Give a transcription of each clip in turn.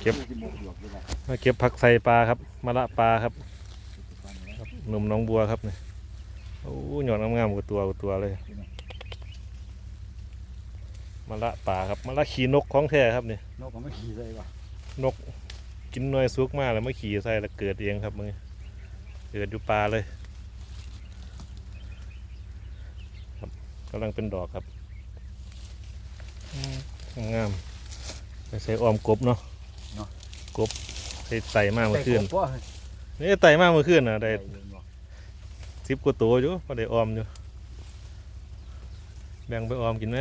เก็บที่หมกหยวกด้วยนะมาเก็บผักใส่ปลาครับมะละปลาครับครับหนุ่มหน้องบัวครับนี่โอ้หยอดงามๆกับตัวกับตัวเลยมะละปลาครับมะละขี่นกของแท้ครับนี่นกเขาไม่ขี่ใส่ป่ะนกกินหน่วยซุกมากแล้วมาขี่ใส่แล้วเกิดเองครับมึงเกิดอยู่ปลาเลยครับกำลังเป็นดอกครับอืมงามๆไปใส่ออมกบเนาะ กบใส่ไต่มากเมื่อคืนใส่กบบ่นี่ไต่มากเมื่อคืนนะได้ใส่เงินบ่สิบกว่าตัวอยู่พอได้ออมอยู่ แบ่งไปออมกินไหม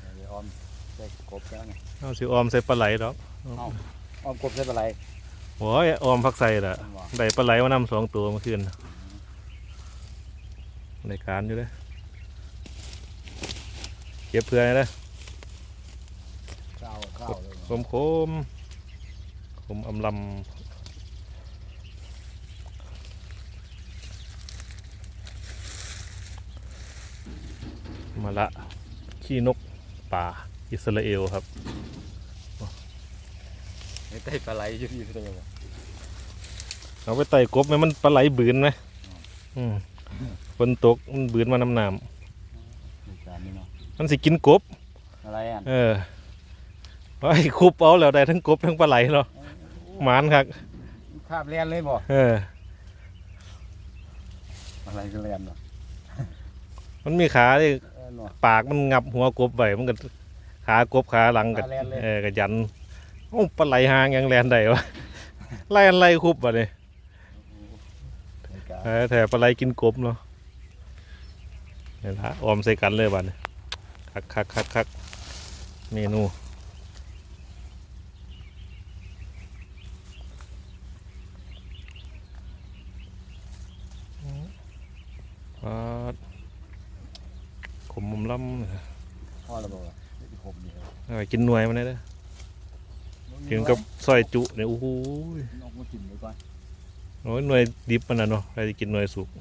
ใส่ออมใส่กบแล้วไงเอาสิออมใส่ปลาไหลดอกออมกบใส่ปลาไหลโอ้ยออมพักใส่ละบ่ได้ปลาไหลมานำสองตัวเมื่อคืนในการอยู่เลยเก็บเพื่อนเลยข้าวข้าวเลยคมคม คมอำลำมาละ ขี้นกป่า อิสราเอลครับไอ้ไต่ปลาไหลอยู่ที่ตัวบ่เอาไปไต่กบไหมมันปลาไหลบืนไหมอืมฝนตกมันบืนมาน้ำน้ในการนี้เนาะำมันสิกินกบอะไรอะเออไอ้คุบเอาแล้วได้ทั้งกบทั้งปลาไหลเนาะ หมานครับคาบเลียนเลยบ่เออ อะไรก็เลียนบ่มันมีขาที่เออเนาะ ปากมันงับหัวกบไว้มันก็ขากบขาหลังกับขาแลนเลย เออกับยันโอ้ปลาไหลหางยังแลนได้วะ ไล่อันไล่คุบอะนี่ในการเออแต่ปลาไหลกินกบเนาะนี่ละออมใส่กันเลยบัดนี้คักคักคักคักเมนู ปาดขมมุมล้ำพ่อเราบอกว่าที่ผมนี่ครับเอาไปกินหน่วยมันได้เด้อกินกับซอยจุเนี่ยโอ้โหนกมากินไปก่อนโอ้ยหน่วยดิบมันน่ะเนาะใครจะกินหน่วยสุกอ